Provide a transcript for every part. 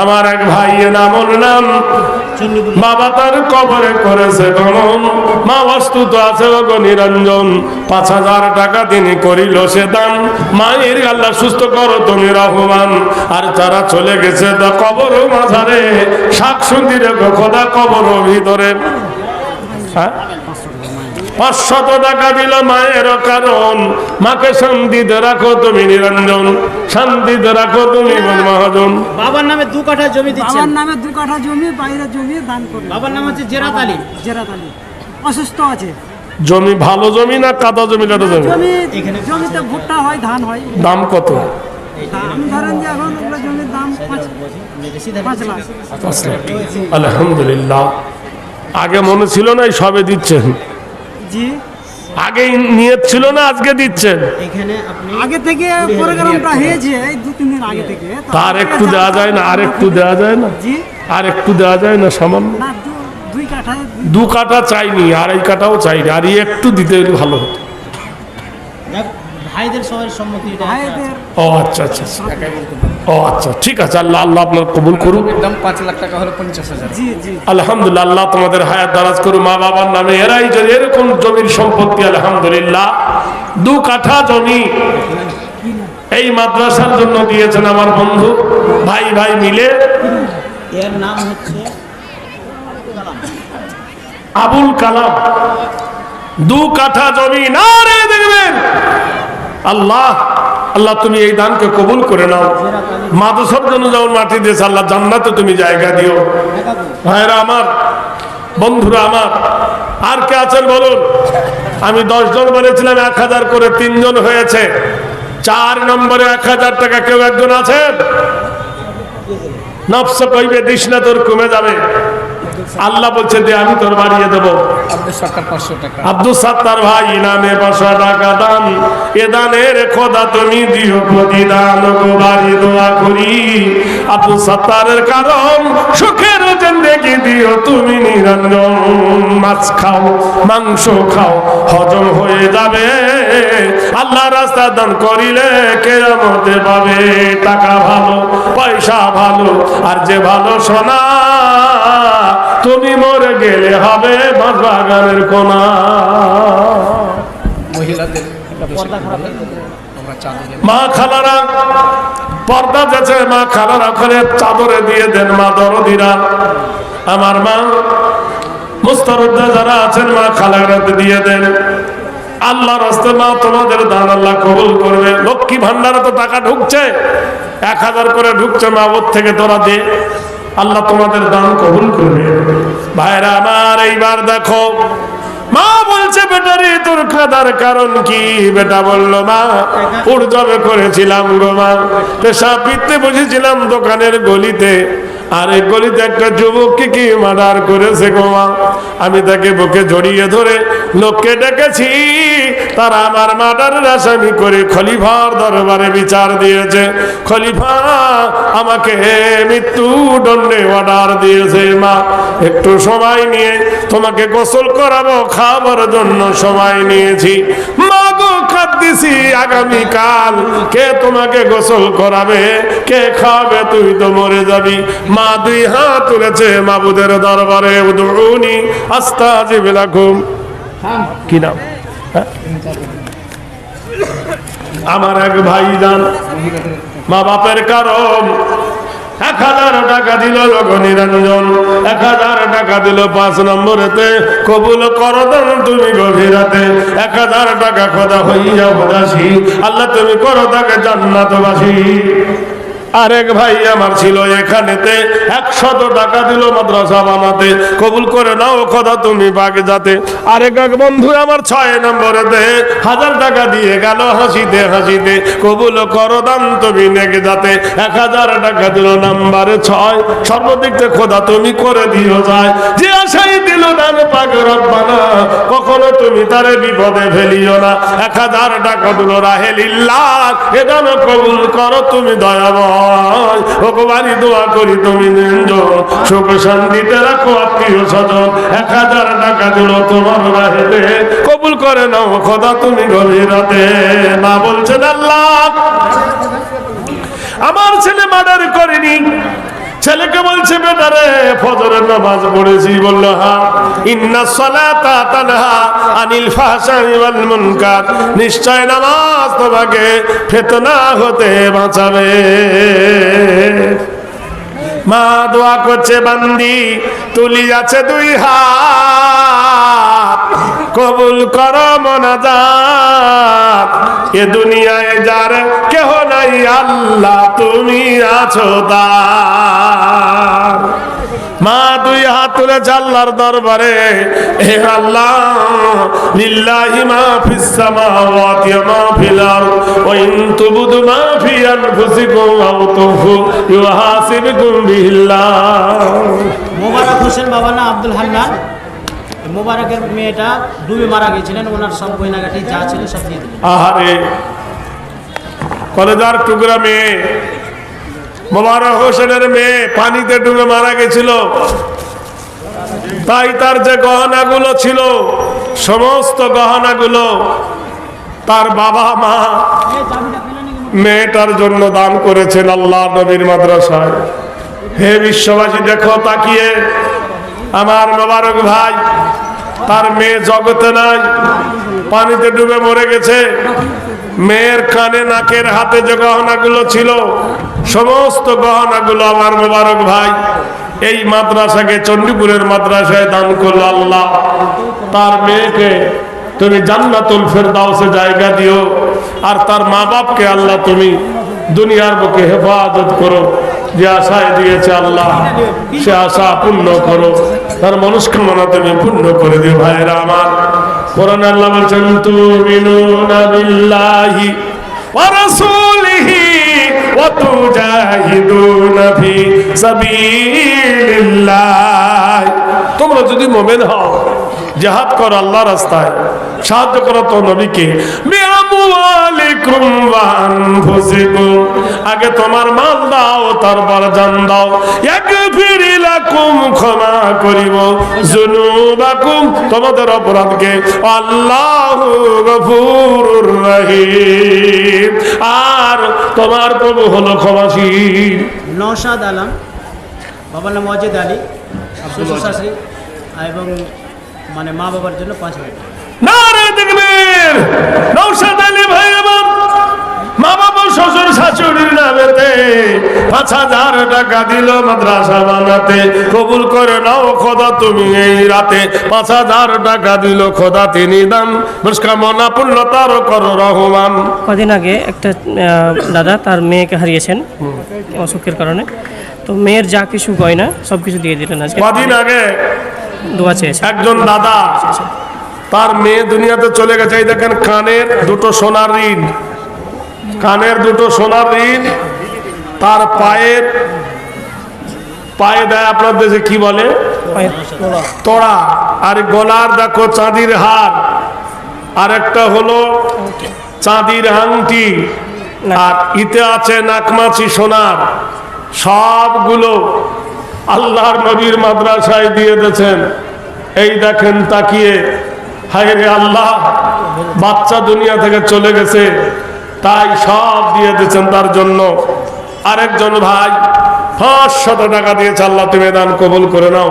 আমার এক ভাইয়ের নাম নাম। বাবা তার কবরে করেছে গমন মা বস্তু তো আছে ওগো নিরঞ্জন। পাঁচ হাজার টাকা তিনি করিল সে দান। মায়ের আল্লাহ সুস্থ করো তুমি রহমান। আর তারা চলে গেছে তা কবর মাঝারে শাক রেখো খোদা কবর ভিতরে। হ্যাঁ? পাঁচশত টাকা দিল মায়ের কারণ। মাকে শান্তিতে রাখো তুমি নিরঞ্জন শান্তিতে রাখো তুমি মহাজন বাবার নামে দু কাঠা জমি দিচ্ছেন। বাবার নামে দু কাঠা জমি বাইরে জমি দান করবে বাবার নাম হচ্ছে জেরাত আলী। জেরাত আলী। অসুস্থ আছে। জমি ভালো জমি না কাদা জমি লাটা জমি? জমি জমিতে ভুট্টা হয় ধান হয়। দাম কত? দাম ধরেন যে এখন ওগুলো জমির দাম পাঁচ পাঁচ লাখ। আলহামদুলিল্লাহ। আগে মনে ছিল না সবে দিচ্ছেন। জি। আগে নিয়ত ছিল না আজকে দিচ্ছেন এখানে আপনি আগে থেকে প্রোগ্রামটা হয়েছে এই দু তিন দিন আগে থেকে। তার একটু দেওয়া যায় না আর একটু দেওয়া যায় না? জি। আর একটু দেওয়া যায় না সামান্য? দুই কাঠা দু কাটা চাইনি আড়াই কাটাও চাইনি আর একটু দিতে ভালো হতো। ভাইদের সবার সম্মতি ও আচ্ছা আচ্ছা আচ্ছা। ও আচ্ছা ঠিক আছে আল্লাহ আল্লাহ আপনার কবুল করুন দাম পাঁচ লাখ টাকা হলো পঞ্চাশ হাজার। জি জি। আলহামদুলিল্লাহ আল্লাহ তোমাদের হায়াত দারাজ করুন মা বাবার নামে। এরাই যদি এরকম জমির সম্পত্তি আলহামদুলিল্লাহ দু কাঠা জমি এই মাদ্রাসার জন্য দিয়েছেন আমার বন্ধু ভাই ভাই মিলে। এর নাম হচ্ছে আবুল কালাম। দু কাঠা জমি না রে দেখবেন। আল্লাহ আল্লাহ তুমি এই দানকে কবুল করে নাও। মাদ্রাসার জন্য যেমন মাটি দিয়েছে, আল্লাহ জান্নাতে তুমি জায়গা দিও। ভাইরা আমার, বন্ধুরা আমার, আর কে আছেন বলুন? আমি দশ জন বলেছিলাম, এক হাজার করে তিনজন হয়েছে। চার নম্বরে এক হাজার টাকা কেউ একজন আছেন? নফস কইবে দিস না তোর কমে যাবে। আল্লাহ বলছে যে আমি তোর বাড়িয়ে দেবো। আব্দুল সাত্তার ভাই ইনামে পাঁচশো টাকা দান। এ দানের খোদা তুমি দিও প্রতিদান বাড়ি দোয়া করি। আব্দুল সাত্তারের কারণ সুখের জিন্দেগি দিও তুমি নিরঞ্জন। মাছ খাও মাংস খাও হজম হয়ে যাবে। আল্লাহ রাস্তা দান করিলে কেরামতে পাবে। টাকা ভালো পয়সা ভালো আর যে ভালো সোনা তুমি মরে গেলে হবে বাগানের কোনা মহিলাদের মা খালারা পর্দা যাচ্ছে মা খালারা করে চাদরে দিয়ে দেন মা দরদিরা। আমার মা মুস্তারুদ্দা যারা আছেন মা খালারা দিয়ে দেন। আল্লাহ রাস্তে মা তোমাদের দান আল্লাহ কবুল করবে। লক্ষ্মী ভান্ডারে তো টাকা ঢুকছে এক হাজার করে ঢুকছে মা ওর থেকে তোরা দে। আল্লাহ তোমাদের দান কবুল করবে। ভাইরা আমার, এইবার দেখো, মা বলছে বেটারে তোর কাদার কারণ কি? বেটা বলল, মা উর্জবে করেছিলাম গো মা। পেশাব পিত্তে বসেছিলাম দোকানের গলিতে। আর এই গলিতে একটা যুবককে কি মার্ডার করেছে গো মা? আমি তাকে বুকে জড়িয়ে ধরে লোককে ডেকেছি। তারা আমার মার্ডারের আসামি করে খলিফার দরবারে বিচার দিয়েছে। খলিফা, আমাকে মৃত্যু দণ্ডে অর্ডার দিয়েছে মা। একটু সময় নিয়ে তোমাকে গোসল করাবো খাবার জন্য সময় নিয়েছি। মা গো, কাঁদতেছি, আগামীকাল কে তোমাকে গোসল করাবে? কে খাবে তুই তো মরে যাবি। মা দুই হাত তুলেছে মাবুদের দরবারে উদুনি আস্তা জিবিলাকুম কি নাম? আমার এক ভাই যান মা বাপের কারণ। এক হাজার টাকা দিল লোক এক হাজার টাকা দিল পাঁচ নম্বরেতে। কবুল করদান তুমি গভীরাতে, এক হাজার টাকা খোদা হইয়া উদাসী। আল্লাহ তুমি করো তাকে জান্নাতবাসী। আরেক ভাই আমার ছিল এখানেতে, একশত টাকা দিল মাদ্রাসা বানাতে। কবুল করে নাও কথা তুমি বাগে যাতে আরেক এক বন্ধু আমার ছয় নম্বরেতে, হাজার টাকা দিয়ে গেল হাসিতে হাসিতে। কবুল করো দান তুমি নেগে যাতে এক হাজার টাকা দিল নাম্বারে ছয়। সর্বদিক থেকে খোদা, তুমি করে দিও যায়। যে আশাই দিল দান পাক রব্বানা, কখনো তুমি তারে বিপদে ফেলিও না। এক হাজার টাকা দিল রাহেলিল্লাহ। এ দান কবুল করো তুমি দয়াময় ভগবানই দোয়া করি তুমি সুখ শান্তিতে রাখো আত্মীয় স্বজন। এক হাজার টাকা দিল তোমার বাহিরে। কবুল করে নাও খোদা তুমি গভীর রাতে। মা বলছেন, আল্লাহ, আমার ছেলে মার্ডার করেনি। বলছে বেটারে ফজরের নামাজ পড়েছি, বলল, হা, ইন্না সালাতা তানহা আনিল ফাহশাই ওয়াল মুনকার। নিশ্চয় নামাজ তোমাকে ফিতনা হতে বাঁচাবে। মা দোয়া করছে বান্দি, তুলি আছে দুই হাত। কবুল কর মনাজাত। এ দুনিয়ায় যার কেহ নাই, আল্লাহ তুমি আছো তার। মা দুই হাত তুলে আল্লাহর দরবারে, হে আল্লাহ, লিল্লাহি মা ফিস সামাওয়াতি ওয়া মা ফিল আরদ, ওয়া ইন মা ফি আনফুসিকুম আও বিল্লাহ মোবারক হোসেন বাবা না আব্দুল হান্নান। মোবারকের মেয়েটা ডুবে মারা গেছিলেন, ওনার সব গয়নাগাটি যা ছিল সব দিয়ে দিলেন। আহারে, কলেজার টুকরা মেয়ে, মোবারক হোসেনের মেয়ে পানিতে ডুবে মারা গেছিল। তাই তার যে গহনাগুলো ছিল, সমস্ত গহনাগুলো তার বাবা মা মেয়েটার জন্য দান করেছেন আল্লাহ নবীর মাদ্রাসায়। হে বিশ্ববাসী, দেখো তাকিয়ে। আমার মোবারক ভাই তার মেয়ে জগতে নাই। পানিতে ডুবে মরে গেছে। মেয়ের কানে, নাকের হাতে যে গহনাগুলো ছিল, সমস্ত গহনাগুলো আমার মোবারক ভাই, এই মাদ্রাসাকে, চণ্ডীপুরের মাদ্রাসায় দান করল আল্লাহ। তার মেয়েকে তুমি জান্নাতুল ফেরদাউসে জায়গা দিও, আর তার মা বাপকে আল্লাহ তুমি দুনিয়ার বুকে হেফাজত করো। যে আশায় দিয়েছে আল্লাহ, সে আশা পূর্ণ করো। তার মনস্কামনা তুমি পূর্ণ করে দিও ভাইরা আমার। কোরআন আল্লাহ বলছেন, তুমিনুনা বিল্লাহি তোমরা যদি মুমিন হও, জিহাদ করো আল্লাহর রাস্তায়। সাহায্য করো তো নবীকে। আগে তোমার মাল দাও, তারপর জান দাও। ইয়াগফির লাকুম, ক্ষমা করিব। যুনুবাকুম, তোমাদের অপরাধকে। আল্লাহু গফুরুর রহিম। আর তোমার প্রভু হলো ক্ষমাশীল। নওশাদ আলম, বাবার নাম অজেদ আলী এবং মানে মা বাবার জন্য পাঁচ হাজার টাকা। নারে দেখবেন নৌসাদ আলী ভাই আমার মা বাবা শ্বশুর শাশুড়ির নামেতে পাঁচ হাজার টাকা দিল মাদ্রাসা বানাতে। কবুল করে নাও খোদা তুমি এই রাতে পাঁচ হাজার টাকা দিল খোদা তিনি দান। মুস্কামনা পূর্ণতার কর রহমান। কদিন আগে একটা দাদা তার মেয়েকে হারিয়েছেন অসুখের কারণে। তো মেয়ের যা কিছু গয়না সব কিছু দিয়ে দিলেন আজকে। কদিন আগে দোয়া চেয়েছে একজন দাদা তার মেয়ে দুনিয়াতে চলে গেছে। এই দেখেন কানের দুটো সোনার ঋণ। কানের দুটো সোনার ঋণ, তার পায়ের পায়ে দেয় আপনার দেশে কি বলে? তোড়া। আর গলার দেখো চাঁদির হার। আর একটা হলো চাঁদির আংটি। আর ইতে আছে নাকমাছি সোনার। সবগুলো আল্লাহর নবীর মাদ্রাসায় দিয়ে দিয়েছেন। এই দেখেন তাকিয়ে হায় রে আল্লাহ, বাচ্চা দুনিয়া থেকে চলে গেছে, তাই সব দিয়ে দিয়েছেন তার জন্য। আরেকজন ভাই পাঁচশত টাকা দিয়েছে, আল্লাহ তুমি দান কবুল করে নাও।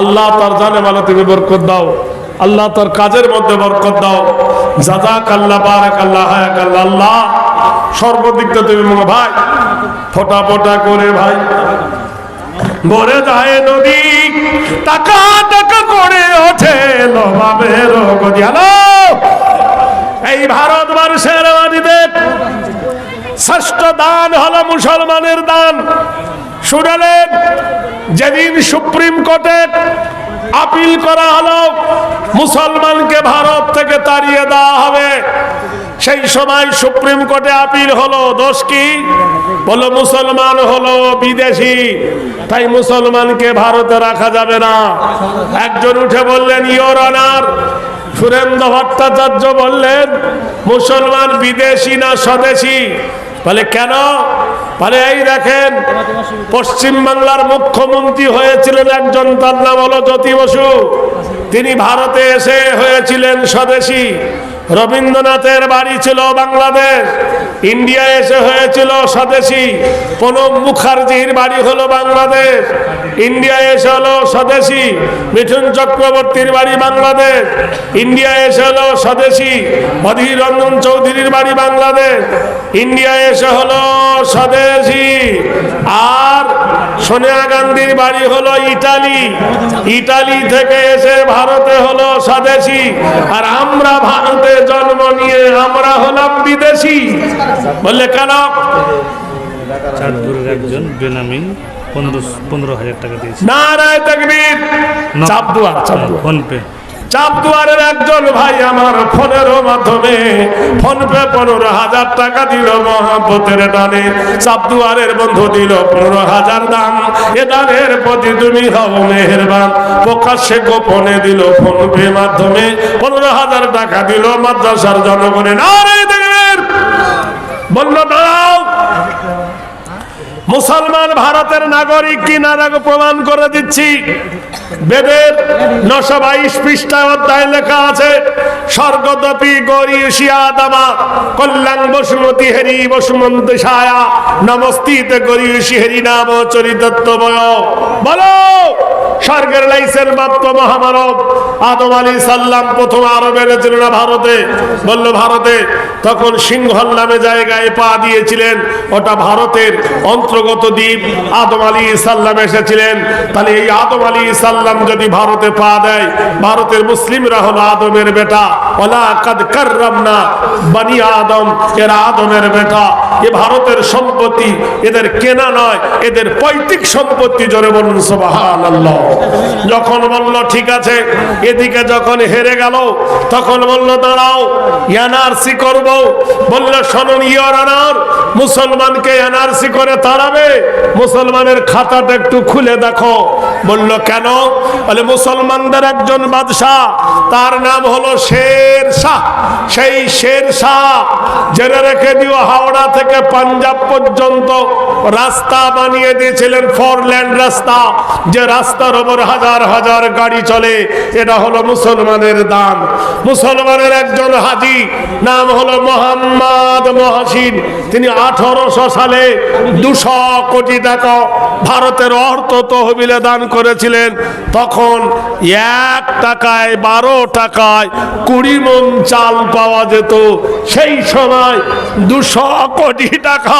আল্লাহ তার জানে মালা তুমি বরকত দাও। আল্লাহ তার কাজের মধ্যে বরকত দাও। জাজাক আল্লাহ বারাক আল্লাহ। হায়াক আল্লাহ আল্লাহ সর্বদিক থেকে তুমি ভাই ফোটা ফোটা করে ভাই। ভরে যায় নদী। টাকা টাকা করে ওঠে হ্যালো এই ভারতবর্ষের মাটিতে ষষ্ঠ দান হলো মুসলমানের দান। শুনালেন যেদিন সুপ্রিম কোর্টে আপিল করা হলো, মুসলমানকে ভারত থেকে তাড়িয়ে দেওয়া হবে। সেই সময় সুপ্রিম কোর্টে আপিল হলো, দোষ কি? বলো, মুসলমান হলো বিদেশি, তাই মুসলমানকে ভারতে রাখা যাবে না। একজন উঠে বললেন ইয়োর অনার সুরেন্দ্র ভট্টাচার্য বললেন, মুসলমান বিদেশি না স্বদেশি? বলে, কেন? বলে, এই দেখেন পশ্চিম বাংলার মুখ্যমন্ত্রী হয়েছিলেন একজন, তার নাম হলো জ্যোতি বসু। তিনি ভারতে এসে হয়েছিলেন স্বদেশী। রবীন্দ্রনাথের বাড়ি ছিল বাংলাদেশ। ইন্ডিয়া এসে হয়েছিল স্বদেশী। প্রণব মুখার্জির বাড়ি হলো বাংলাদেশ। ইন্ডিয়া এসে হলো স্বদেশী। মিঠুন চক্রবর্তীর বাড়ি বাংলাদেশ। ইন্ডিয়া এসে হলো স্বদেশী। অধীর রঞ্জন চৌধুরীর বাড়ি বাংলাদেশ। ইন্ডিয়া এসে হলো স্বদেশী। আর সোনিয়া গান্ধীর বাড়ি হলো ইটালি। ইটালি থেকে এসে ভারতে হলো স্বদেশি। আর আমরা ভারতে জন্ম নিয়ে আমরা হলাম বিদেশি। বললে কেন? চাঁদপুরের একজন বেনামি পনেরো পনেরো হাজার টাকা দিয়েছে। নারায় তকবীর। চাপদুয়ার ফোন ফোনপে। চাপদুয়ারের একজন ভাই আমার ফোনের মাধ্যমে ফোন পে পনেরো হাজার টাকা দিল মহাপতের ডানে চাপদুয়ারের বন্ধু দিল পনেরো হাজার দাম এ দানের প্রতি তুমি হও মেহেরবান। প্রকাশ্যে গোপনে দিল ফোন পে মাধ্যমে। পনেরো হাজার টাকা দিল মাদ্রাসার জনগণের আরে দেখবেন বলল দাঁড়াও মুসলমান ভারতের নাগরিক কি না নাগো প্রমাণ করে দিচ্ছি। বেদের নশো বাইশ পৃষ্ঠা অধ্যায় লেখা আছে স্বর্গদপি কল্যাণ বসুমতী হেরি বসুমন্তী ছায়া, নমস্তিতে হেরি নাম চরিতত্বময় বলো। স্বর্গের মাত্র মহামানব, আদম আলী সাল্লাম প্রথম আরব এনেছিল না ভারতে? বলল, ভারতে। তখন সিংহল নামে জায়গায় পা দিয়েছিলেন, ওটা ভারতের অন্তর্গত দ্বীপ। আদম আলী সাল্লাম এসেছিলেন। তাহলে এই আদম আলী সাল্লাম যদি ভারতে পা দেয়, ভারতের মুসলিমরা হলো আদমের বেটা। ওলা কাদ কার্রাম না বানি আদম এরা আদমের বেটা। এ ভারতের সম্পত্তি এদের কেনা নয়, এদের পৈতৃক সম্পত্তি জোরে বলুন সুবহানাল্লাহ। যখন বলল, ঠিক আছে। এদিকে যখন হেরে গেল, তখন বলল, দাঁড়াও, এনআরসি করব। বলল শোনুন ইয়র আনার, মুসলমানকে এনআরসি করে তাড়াবে, মুসলমানের খাতাটা একটু খুলে দেখো। বলল, কেন? বলে, মুসলমানদের একজন বাদশাহ, তার নাম হলো শের শাহ। সেই শের শাহ জেনে রেখে দিও হাওড়া থেকে পাঞ্জাব পর্যন্ত রাস্তা বানিয়ে দিয়েছিলেন ফোর ল্যান্ড রাস্তা। যে রাস্তার ওপর হাজার হাজার গাড়ি চলে, এটা হলো মুসলমানের দান। মুসলমানের একজন হাজি, নাম হলো মোহাম্মদ মহাসিন। তিনি আঠারোশো সালে দুশো কোটি টাকা ভারতের অর্থ তহবিলে দান করেছিলেন। তখন এক টাকায়, বারো টাকায় কুড়ি মন চাল পাওয়া যেত। সেই সময় দুশো কোটি টাকা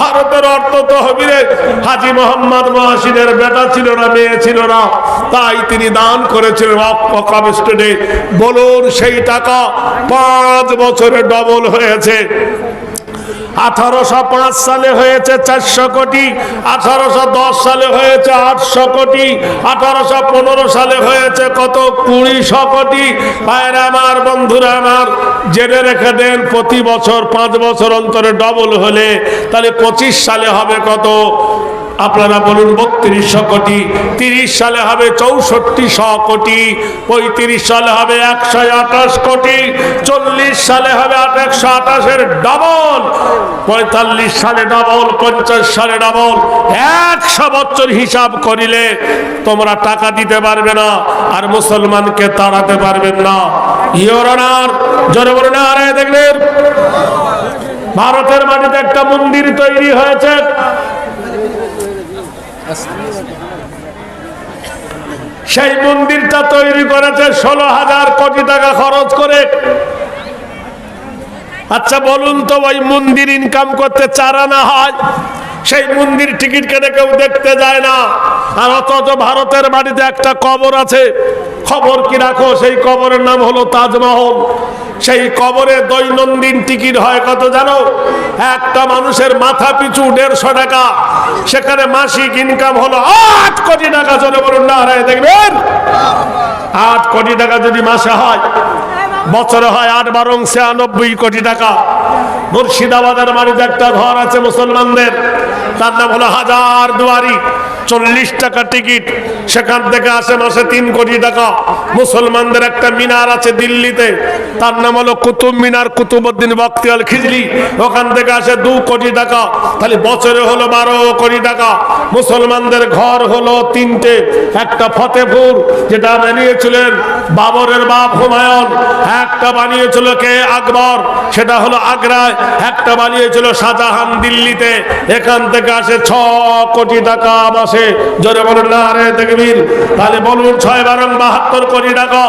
ভারতের অর্থ তহবিলের হাজি মোহাম্মদ মহাসিনের বেটা ছিল না, মেয়ে ছিল না। তাই তিনি দান করেছিলেন বলুন সেই টাকা পাঁচ বছরে ডবল হয়েছে। আঠারোশো পাঁচ সালে হয়েছে চারশো কোটি, আঠারোশো দশ সালে হয়েছে আটশো কোটি, আঠারোশো পনেরো সালে হয়েছে কত? কুড়িশো কোটি। ভাইয়ের আমার, বন্ধুরা আমার, জেনে রেখে দেন, প্রতি বছর, পাঁচ বছর অন্তরে ডবল হলে, তাহলে পঁচিশ সালে হবে কত? আপনারা বলুন বত্রিশশো কোটি, তিরিশ সালে হবে চৌষট্টিশো কোটি, পঁয়ত্রিশ সালে হবে একশো আঠাশ কোটি, চল্লিশ সালে হবে একশো আঠাশের ডবল পঁয়তাল্লিশ সালে ডবল পঞ্চাশ সালে ডবল একশো বছর হিসাব করিলে তোমরা টাকা দিতে পারবে না আর মুসলমানকে তাড়াতে পারবেন না। ইয়োরানার বলে দেখলেন ভারতের মাটিতে একটা মন্দির তৈরি হয়েছে। সেই মন্দিরটা তৈরি করেছে ষোলো হাজার কোটি টাকা খরচ করে। আচ্ছা বলুন তো, ওই মন্দির ইনকাম করতে চারানা হয়? সেই মন্দির টিকিট কেটে কেউ দেখতে যায় না। আর অথচ ভারতের বাড়িতে একটা কবর আছে। খবর কি রাখো? সেই কবরের নাম হলো তাজমহল। সেই কবরে দৈনন্দিন টিকিট হয় কত জানো? একটা মানুষের মাথা পিছু দেড়শো টাকা। সেখানে মাসিক ইনকাম হলো আট কোটি টাকা। চলে বলুন না দেখবেন? আট কোটি টাকা যদি মাসে হয় বছরে হয় আট বারং ছিয়ানব্বই কোটি টাকা। মুর্শিদাবাদের বাড়িতে একটা ঘর আছে মুসলমানদের। তার নাম হলো হাজার দুয়ারি। চল্লিশ টাকা টিকিট। সেখান থেকে আসে মাসে তিন কোটি টাকা। মুসলমানদের একটা মিনার আছে দিল্লিতে। তার নাম হলো কুতুব মিনার কুতুবুদ্দিন বক্তিয়াল খিজলি। ওখান থেকে আসে দু কোটি টাকা। তাহলে বছরে হলো বারো কোটি টাকা। মুসলমানদের ঘর হলো তিনটে। একটা ফতেপুর যেটা বানিয়েছিলেন বাবরের বাপ হুমায়ুন। একটা বানিয়েছিল কে আকবর, সেটা হলো আগ্রায়। একটা বানিয়েছিল শাহজাহান দিল্লিতে। এখান থেকে আসে ছ কোটি টাকা মাসে। জোরে বলুন না রে তাহলে বলুন, ছয় বারং বাহাত্তর কোটি টাকা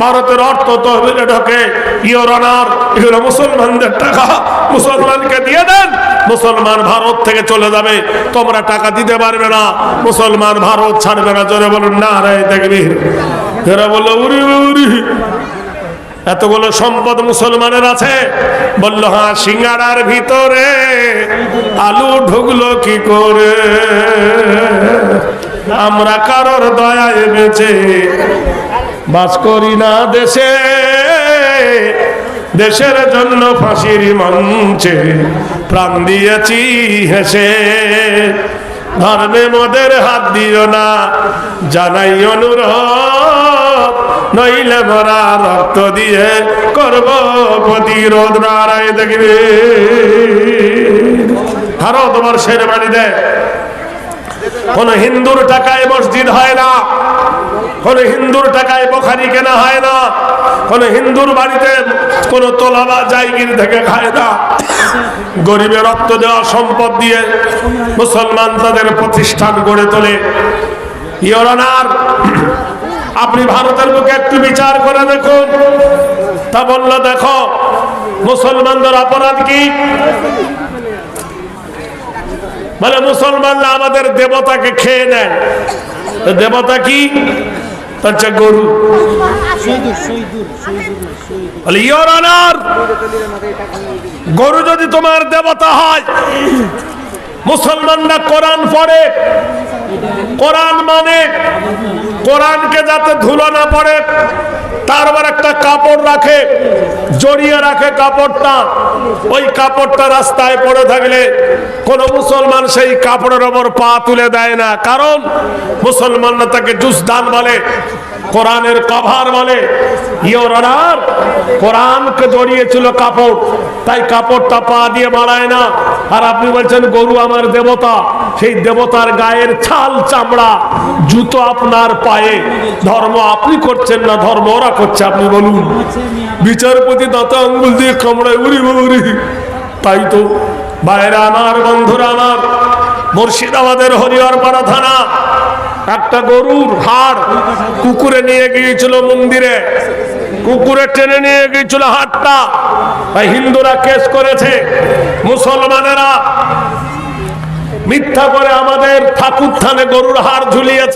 ভারতের অর্থ তহবিলে ঢোকে। ইওর অনার এগুলো মুসলমানদের টাকা। মুসলমানকে দিয়ে দেন। মুসলমান ভারত থেকে চলে যাবে। তোমরা টাকা দিতে পারবে না। মুসলমান ভারত ছাড়বে না। জোরে বলুন না রে দেখবি এরা বলল উরি উরি। এতগুলো সম্পদ মুসলমানের আছে। বলল হ্যাঁ সিঙ্গারার ভিতরে আলু ঢুকলো কি করে? আমরা কারোর দয়ায় বেঁচে বাস করি না দেশে। দেশের জন্য ফাঁসির মঞ্চে প্রাণ দিয়েছি হেসে। ধর্মে মদের হাত দিও না, জানাই অনুরোধ। নইলে ভরা রক্ত দিয়ে করব প্রতিরোধ নারায় দেখবে। ভারতবর্ষের বাড়িতে। কোন হিন্দুর টাকায় মসজিদ হয় না। কোন হিন্দুর টাকায় বোখারি কেনা হয় না। কোন হিন্দুর বাড়িতে কোন তোলা বা জায়গির থেকে খায় না। গরিবের রক্ত দেওয়া সম্পদ দিয়ে মুসলমান তাদের প্রতিষ্ঠান গড়ে তোলে। ইয়রানার আপনি ভারতের বুকে একটু বিচার করে দেখুন। তা বলল, দেখো, মুসলমানদের অপরাধ কি? বলে, মুসলমানরা আমাদের দেবতাকে খেয়ে নেয়। দেবতা কি? গরু। গরু যদি তোমার দেবতা হয়, মুসলমানরা কোরআন পড়ে কোরআন মানে কোরআনকে যাতে ধুলো না পড়ে তারপর একটা কাপড় রাখে, জড়িয়ে রাখে কাপড়টা। ওই কাপড়টা রাস্তায় পড়ে থাকলে কোন মুসলমান সেই কাপড়ের ওপর পা তুলে দেয় না। কারণ মুসলমানরা তাকে জুসদান বলে, কোরআনের কভার বলে। ইয়োর অনার কোরআনকে জড়িয়েছিল কাপড়, তাই কাপড়টা পা দিয়ে মারায় না। আর আপনি বলছেন, গরু আমার দেবতা। সেই দেবতার গায়ের ছাল চামড়া, জুতো আপনার পায়ে। ধর্ম আপনি করছেন না, ধর্ম ওরা করছে, আপনি বলুন। বিচারপতি দাতা আঙ্গুল দিয়ে কামড়ায় উড়ি উড়ি তাই তো বাইরে আমার বন্ধুরা আমার, মুর্শিদাবাদের হরিহরপাড়া থানা। একটা গরুর হাড় কুকুরে নিয়ে গিয়েছিল মন্দিরে। কুকুরে টেনে নিয়ে গিয়েছিল হাটটা। হিন্দুরা কেস করেছে। মুসলমানেরা মিথ্যা করে আমাদের ঠাকুর থানে গরুর হার ঝুলিয়েছে।